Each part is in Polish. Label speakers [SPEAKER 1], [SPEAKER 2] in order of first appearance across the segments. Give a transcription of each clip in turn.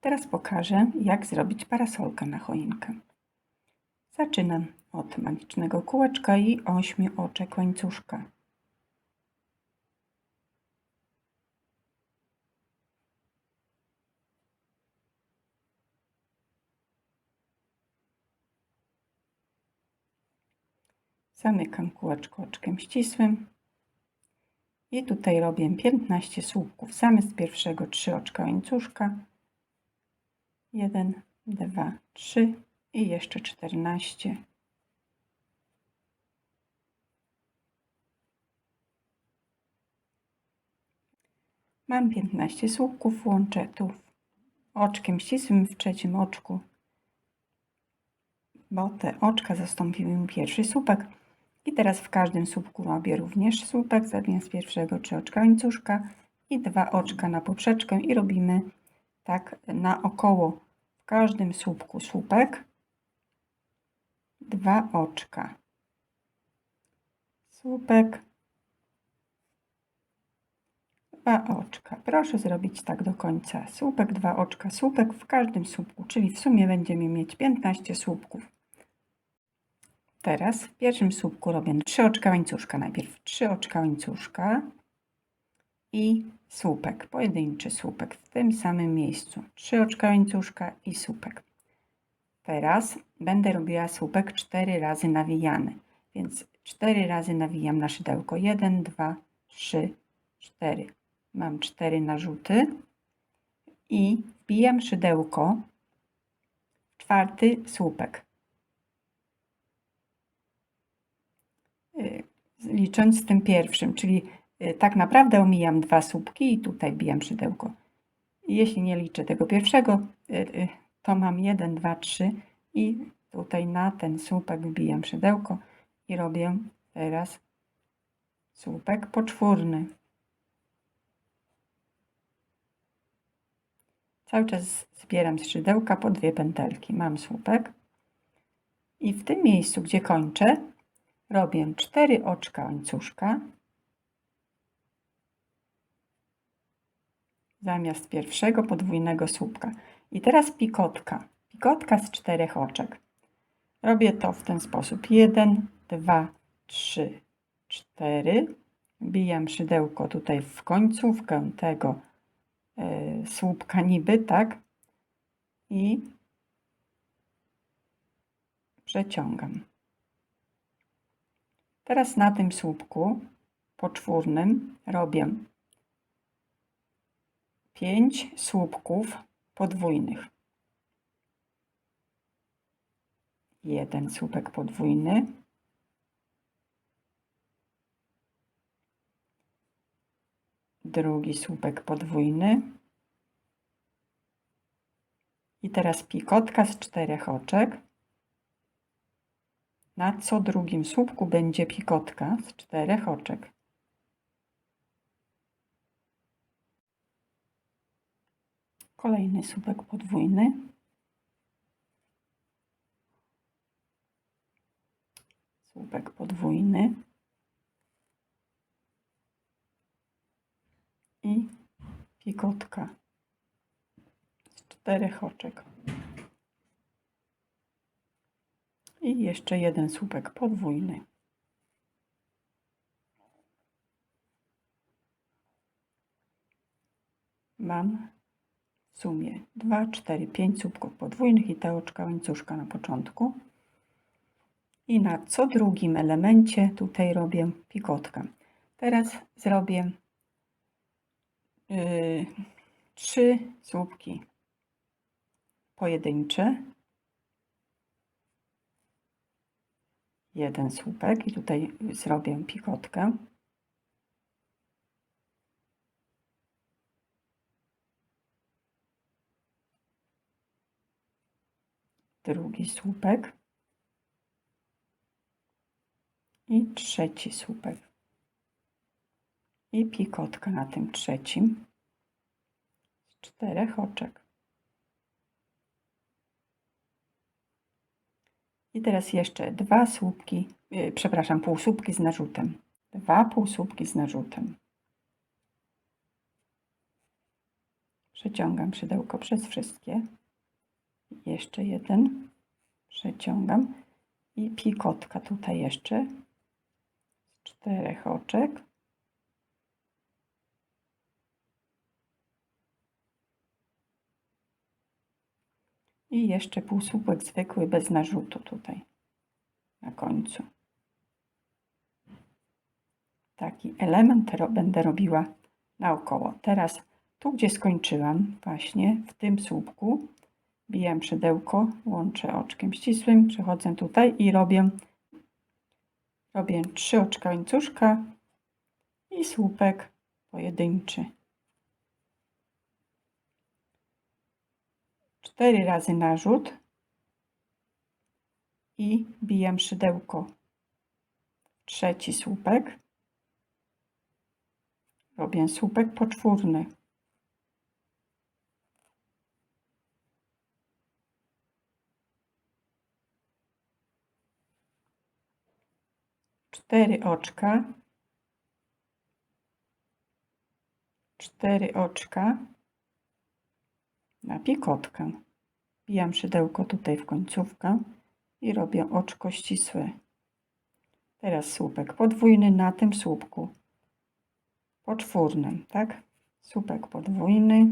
[SPEAKER 1] Teraz pokażę, jak zrobić parasolkę na choinkę. Zaczynam od magicznego kółeczka i ośmiu oczek łańcuszka. Zamykam kółeczko oczkiem ścisłym. I tutaj robię 15 słupków. Zamiast pierwszego 3 oczka łańcuszka. 1, 2, 3 i jeszcze 14. Mam 15 słupków, łączę tu oczkiem ścisłym w trzecim oczku, bo te oczka zastąpiły mi pierwszy słupek. I teraz w każdym słupku robię również słupek zamiast pierwszego trzy oczka łańcuszka i dwa oczka na poprzeczkę i robimy tak naokoło w każdym słupku słupek, dwa oczka, słupek, dwa oczka. Proszę zrobić tak do końca. Słupek, dwa oczka, słupek w każdym słupku, czyli w sumie będziemy mieć 15 słupków. Teraz w pierwszym słupku robię 3 oczka łańcuszka. Najpierw 3 oczka łańcuszka i słupek, pojedynczy słupek w tym samym miejscu. 3 oczka łańcuszka i słupek. Teraz będę robiła słupek 4 razy nawijany, więc 4 razy nawijam na szydełko. 1, 2, 3, 4. Mam 4 narzuty i wbijam szydełko w czwarty słupek. Y, licząc z tym pierwszym, czyli tak naprawdę omijam dwa słupki i tutaj bijam szydełko. Jeśli nie liczę tego pierwszego, y, to mam 1, 2, 3 i tutaj na ten słupek wbijam szydełko i robię teraz słupek poczwórny. Cały czas zbieram z szydełka po dwie pętelki. Mam słupek i w tym miejscu, gdzie kończę, robię cztery oczka łańcuszka zamiast pierwszego podwójnego słupka. I teraz pikotka. Pikotka z czterech oczek. Robię to w ten sposób. Jeden, dwa, trzy, cztery. Bijam szydełko tutaj w końcówkę tego y, słupka niby, tak? I przeciągam. Teraz na tym słupku poczwórnym robię 5 słupków podwójnych. Jeden słupek podwójny. Drugi słupek podwójny. I teraz pikotka z czterech oczek. Na co drugim słupku będzie pikotka z czterech oczek. Kolejny słupek podwójny. Słupek podwójny. I pikotka z czterech oczek. i jeszcze jeden słupek podwójny. Mam w sumie 2, 4, 5 słupków podwójnych i te oczka łańcuszka na początku. I na co drugim elemencie tutaj robię pikotka. Teraz zrobię yy, trzy słupki pojedyncze jeden słupek i tutaj zrobię pikotkę. Drugi słupek i trzeci słupek. I pikotka na tym trzecim z czterech oczek. I teraz jeszcze dwa słupki, yy, przepraszam, półsłupki z narzutem. Dwa półsłupki z narzutem. Przeciągam szydełko przez wszystkie. Jeszcze jeden. Przeciągam. I pikotka tutaj jeszcze. Z czterech oczek. I jeszcze półsłupek zwykły bez narzutu tutaj na końcu. Taki element będę robiła naokoło. Teraz tu, gdzie skończyłam, właśnie w tym słupku, bijam szydełko, łączę oczkiem ścisłym, przechodzę tutaj i robię, robię trzy oczka łańcuszka i słupek pojedynczy. Cztery razy narzut i bijam szydełko. Trzeci słupek. Robię słupek poczwórny. Cztery oczka. Cztery oczka na pikotkę. Bijam szydełko tutaj w końcówkę i robię oczko ścisłe. Teraz słupek podwójny na tym słupku poczwórnym, tak? Słupek podwójny,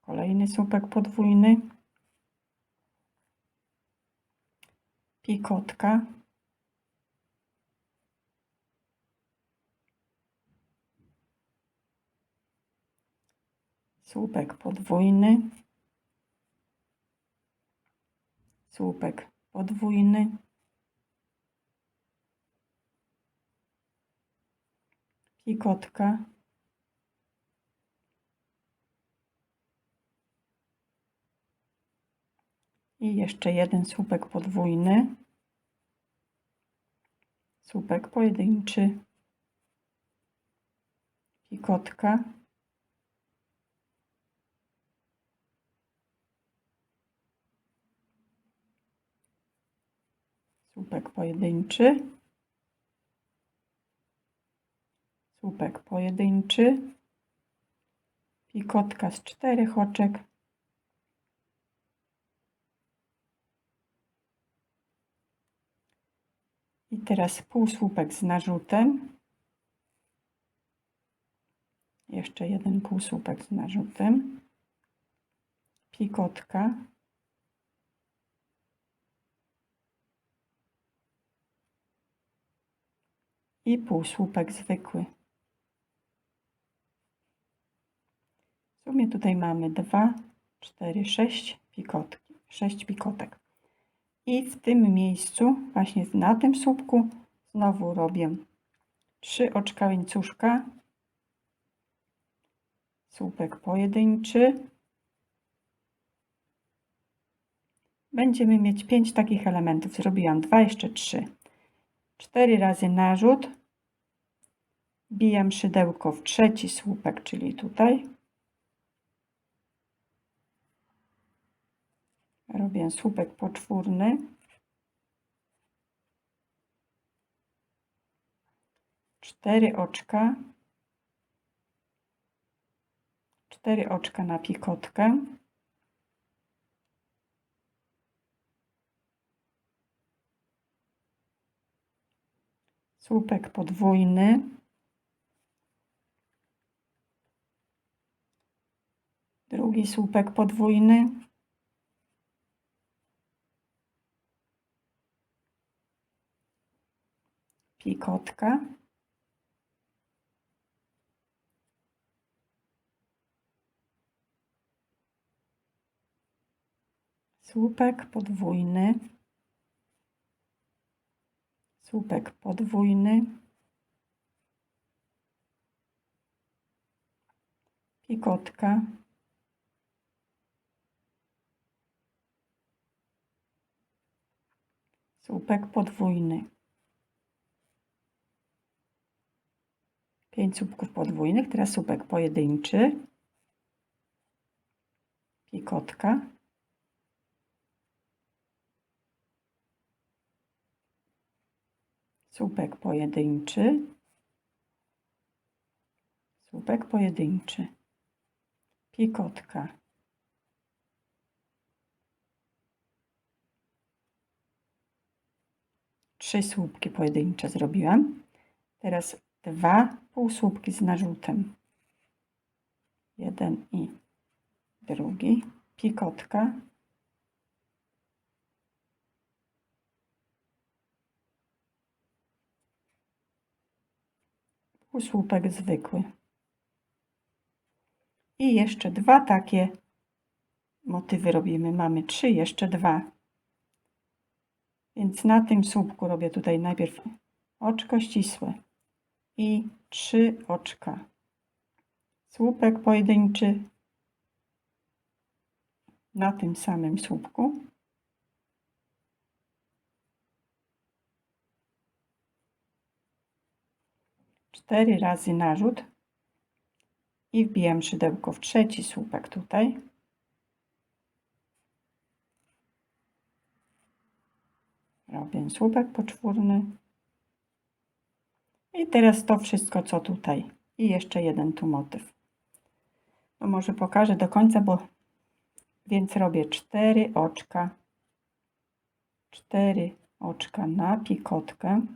[SPEAKER 1] kolejny słupek podwójny, pikotka, słupek podwójny, słupek podwójny, pikotka, i jeszcze jeden słupek podwójny, słupek pojedynczy, pikotka, słupek pojedynczy, słupek pojedynczy, pikotka z czterech oczek, i teraz półsłupek z narzutem, jeszcze jeden półsłupek z narzutem, pikotka, i półsłupek zwykły. W sumie tutaj mamy 2, 4, 6 pikotki, 6 pikotek. I w tym miejscu, właśnie na tym słupku, znowu robię 3 oczka łańcuszka, słupek pojedynczy. Będziemy mieć 5 takich elementów. Zrobiłam 2, jeszcze 3. 4 razy narzut, bijam szydełko w trzeci słupek, czyli tutaj. Robię słupek poczwórny. Cztery oczka. Cztery oczka na pikotkę. Słupek podwójny, drugi słupek podwójny, pikotka, słupek podwójny, słupek podwójny, pikotka, słupek podwójny. Pięć słupków podwójnych, teraz słupek pojedynczy, pikotka, słupek pojedynczy, słupek pojedynczy. pikotka. Trzy słupki pojedyncze zrobiłam. Teraz dwa półsłupki z narzutem. Jeden i drugi. Pikotka. Półsłupek zwykły. I jeszcze dwa takie motywy robimy. Mamy trzy, jeszcze dwa. Więc na tym słupku robię tutaj najpierw oczko ścisłe i trzy oczka. Słupek pojedynczy na tym samym słupku. Cztery razy narzut i wbijam szydełko w trzeci słupek tutaj. Robię słupek poczwórny. I teraz to wszystko, co tutaj. I jeszcze jeden tu motyw. No może pokażę do końca, bo więc robię cztery oczka. Cztery oczka na pikotkę.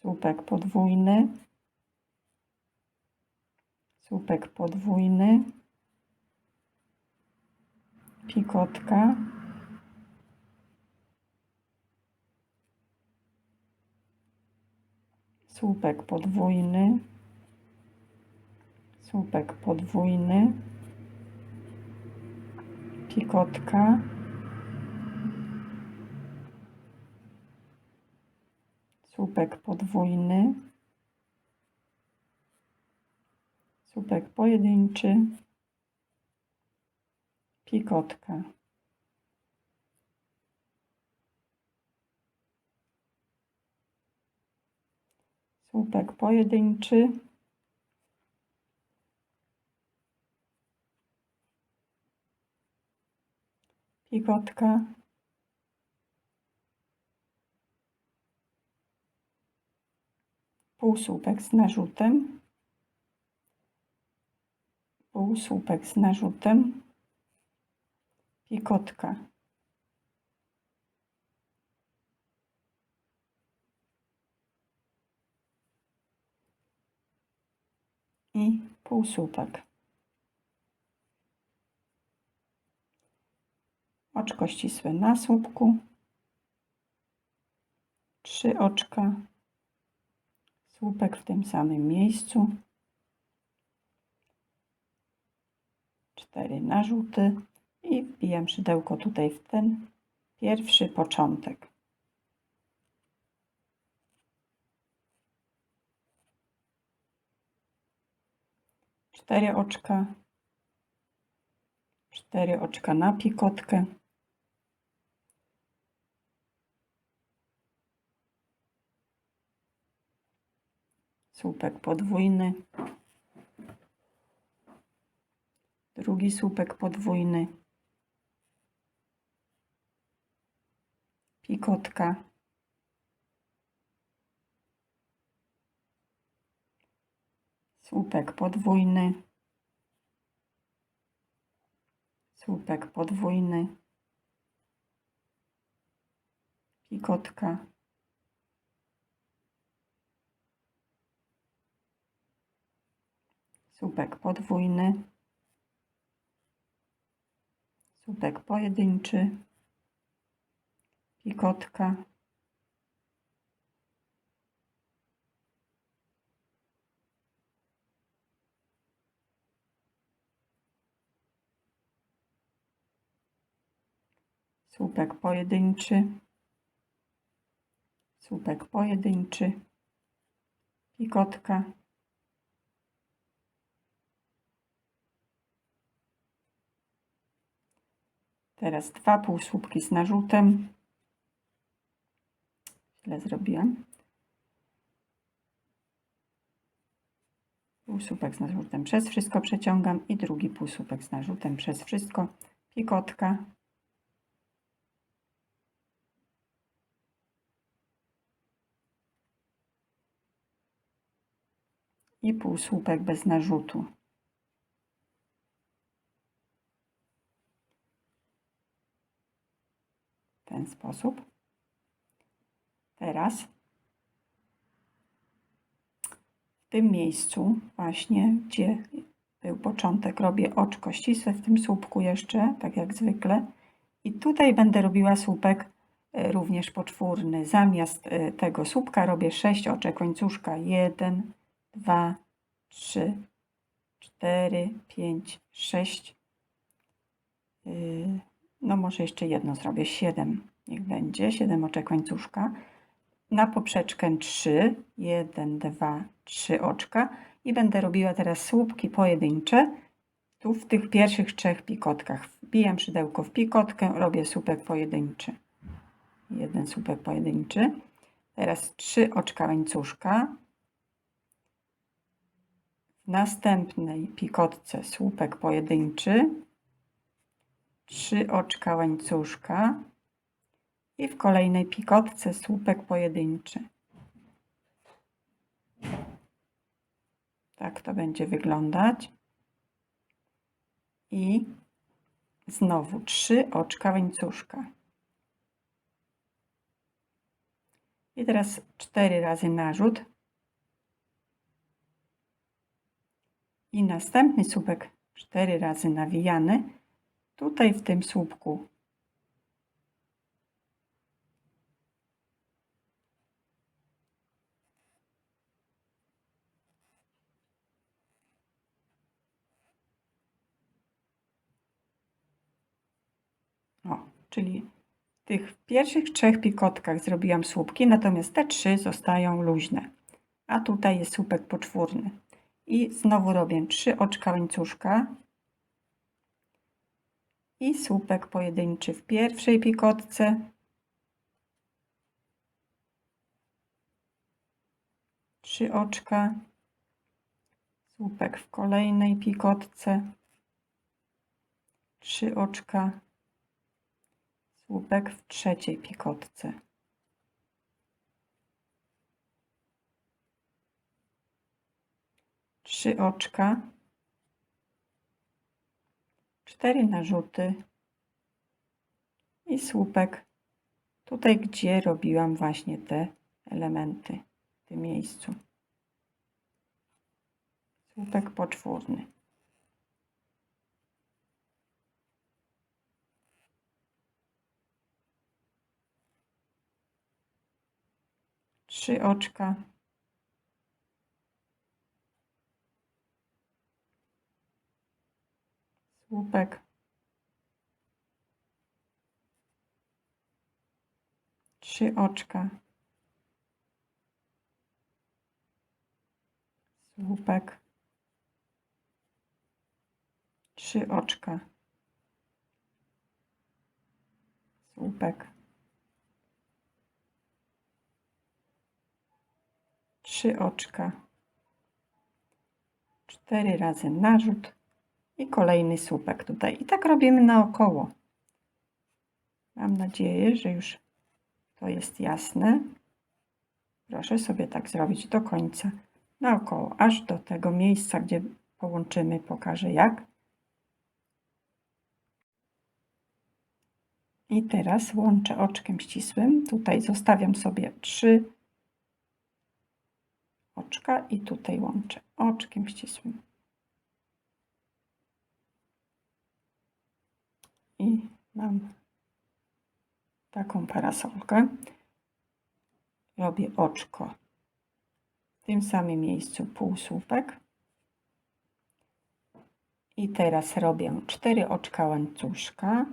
[SPEAKER 1] Słupek podwójny, słupek podwójny, pikotka, słupek podwójny, słupek podwójny, pikotka, słupek podwójny, słupek pojedynczy, pikotka. Słupek pojedynczy, pikotka. Półsłupek z narzutem, półsłupek z narzutem, pikotka. I półsłupek. Oczko ścisłe na słupku, trzy oczka słupek w tym samym miejscu, cztery narzuty i wbijam szydełko tutaj w ten pierwszy początek. Cztery oczka, cztery oczka na pikotkę. Słupek podwójny, drugi słupek podwójny, pikotka, słupek podwójny, słupek podwójny, pikotka, słupek podwójny, słupek pojedynczy, pikotka, słupek pojedynczy, słupek pojedynczy, pikotka, Teraz dwa półsłupki z narzutem. Źle zrobiłam. Półsłupek z narzutem przez wszystko przeciągam i drugi półsłupek z narzutem przez wszystko. Pikotka. i półsłupek bez narzutu. Ten sposób. Teraz w tym miejscu właśnie, gdzie był początek, robię oczko ścisłe w tym słupku jeszcze, tak jak zwykle. I tutaj będę robiła słupek e, również poczwórny. Zamiast e, tego słupka robię 6 oczek łańcuszka. 1, 2, 3, 4, 5, 6. No może jeszcze jedno zrobię. 7 niech będzie. 7 oczek łańcuszka. Na poprzeczkę 3. 1, 2, 3 oczka. I będę robiła teraz słupki pojedyncze. Tu w tych pierwszych trzech pikotkach. Wbijam szydełko w pikotkę, robię słupek pojedynczy. Jeden słupek pojedynczy. Teraz trzy oczka łańcuszka. W następnej pikotce słupek pojedynczy. Trzy oczka łańcuszka. I w kolejnej pikotce słupek pojedynczy. Tak to będzie wyglądać. I znowu trzy oczka łańcuszka. I teraz cztery razy narzut. I następny słupek cztery razy nawijany. Tutaj w tym słupku O, czyli w tych pierwszych trzech pikotkach zrobiłam słupki, natomiast te trzy zostają luźne. A tutaj jest słupek poczwórny. I znowu robię trzy oczka łańcuszka i słupek pojedynczy w pierwszej pikotce. Trzy oczka, słupek w kolejnej pikotce, trzy oczka, słupek w trzeciej pikotce. Trzy oczka, cztery narzuty i słupek tutaj, gdzie robiłam właśnie te elementy w tym miejscu. Słupek poczwórny. trzy oczka. Słupek. Trzy oczka. Słupek. Trzy oczka. Słupek. trzy oczka, cztery razy narzut i kolejny słupek tutaj. I tak robimy naokoło. Mam nadzieję, że już to jest jasne. Proszę sobie tak zrobić do końca, naokoło, aż do tego miejsca, gdzie połączymy, pokażę jak. I teraz łączę oczkiem ścisłym. Tutaj zostawiam sobie trzy oczka i tutaj łączę oczkiem ścisłym. I mam taką parasolkę. Robię oczko w tym samym miejscu półsłupek. I teraz robię cztery oczka łańcuszka.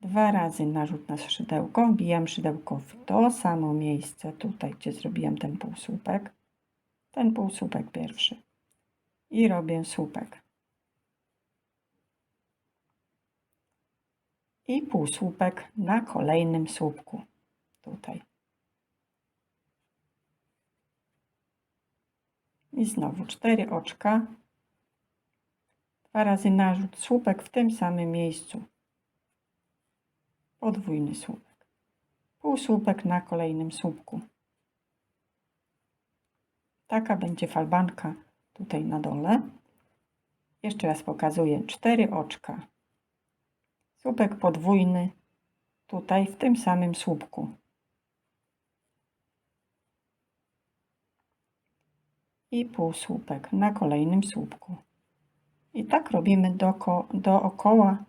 [SPEAKER 1] Dwa razy narzut na szydełko, wbijam szydełko w to samo miejsce, tutaj gdzie zrobiłem ten półsłupek, ten półsłupek pierwszy i robię słupek. I półsłupek na kolejnym słupku, tutaj. I znowu cztery oczka, dwa razy narzut, słupek w tym samym miejscu podwójny słupek. Półsłupek na kolejnym słupku. Taka będzie falbanka tutaj na dole. Jeszcze raz pokazuję. Cztery oczka. Słupek podwójny tutaj w tym samym słupku. I półsłupek na kolejnym słupku. I tak robimy doko, dookoła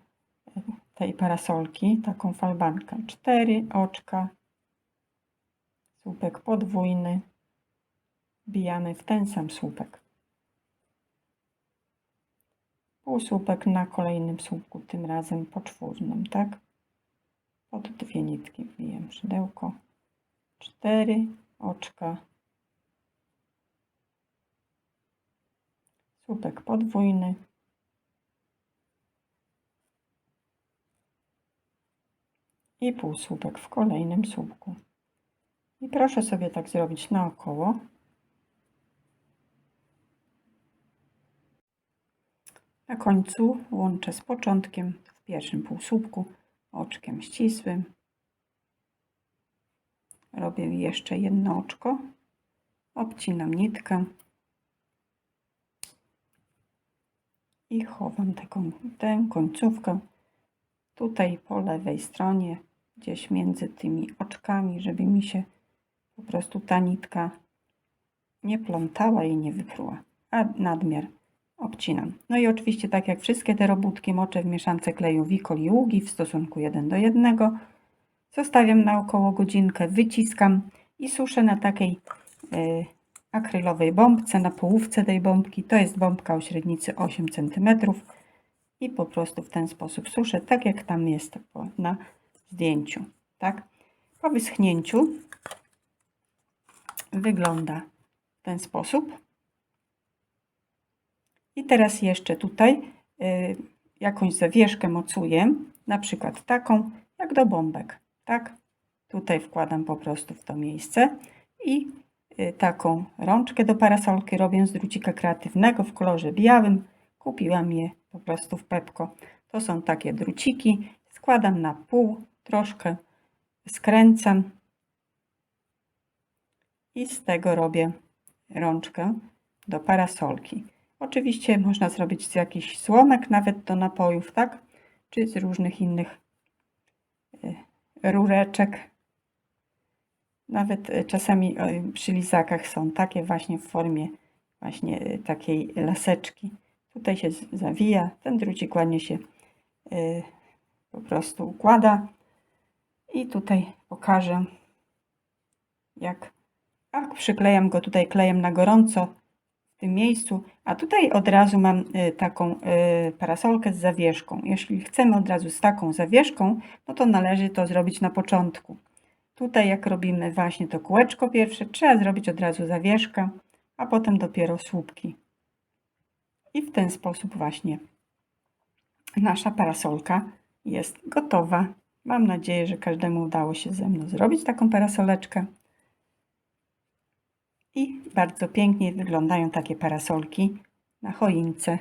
[SPEAKER 1] tej parasolki, taką falbankę. Cztery oczka, słupek podwójny, bijamy w ten sam słupek. Półsłupek na kolejnym słupku, tym razem poczwórnym, tak? Pod dwie nitki wbijam szydełko. Cztery oczka. Słupek podwójny. I półsłupek w kolejnym słupku. I proszę sobie tak zrobić naokoło. Na końcu łączę z początkiem w pierwszym półsłupku oczkiem ścisłym. Robię jeszcze jedno oczko. Obcinam nitkę. I chowam taką, tę końcówkę tutaj po lewej stronie, gdzieś między tymi oczkami, żeby mi się po prostu ta nitka nie plątała i nie wypruła, a nadmiar obcinam. No i oczywiście tak jak wszystkie te robótki moczę w mieszance kleju Wikol i Ługi w stosunku 1 do 1. Zostawiam na około godzinkę, wyciskam i suszę na takiej y, akrylowej bombce, na połówce tej bombki. To jest bombka o średnicy 8 cm i po prostu w ten sposób suszę, tak jak tam jest na zdjęciu. Tak? Po wyschnięciu wygląda w ten sposób. I teraz jeszcze tutaj y, jakąś zawieszkę mocuję, na przykład taką, jak do bombek, tak? Tutaj wkładam po prostu w to miejsce i y, taką rączkę do parasolki robię z drucika kreatywnego w kolorze białym. Kupiłam je po prostu w Pepko. To są takie druciki. Składam na pół, troszkę skręcam i z tego robię rączkę do parasolki. Oczywiście można zrobić z jakichś słomek, nawet do napojów, tak? Czy z różnych innych y, rureczek. Nawet y, czasami y, przy lizakach są takie właśnie w formie właśnie takiej laseczki. Tutaj się zawija, ten drucik ładnie się po prostu układa. I tutaj pokażę, jak, jak przyklejam go tutaj klejem na gorąco w tym miejscu, a tutaj od razu mam y, taką y, parasolkę z zawieszką. Jeśli chcemy od razu z taką zawieszką, no to należy to zrobić na początku. Tutaj jak robimy właśnie to kółeczko pierwsze, trzeba zrobić od razu zawieszkę, a potem dopiero słupki. I w ten sposób właśnie nasza parasolka jest gotowa. Mam nadzieję, że każdemu udało się ze mną zrobić taką parasoleczkę. I bardzo pięknie wyglądają takie parasolki na choince.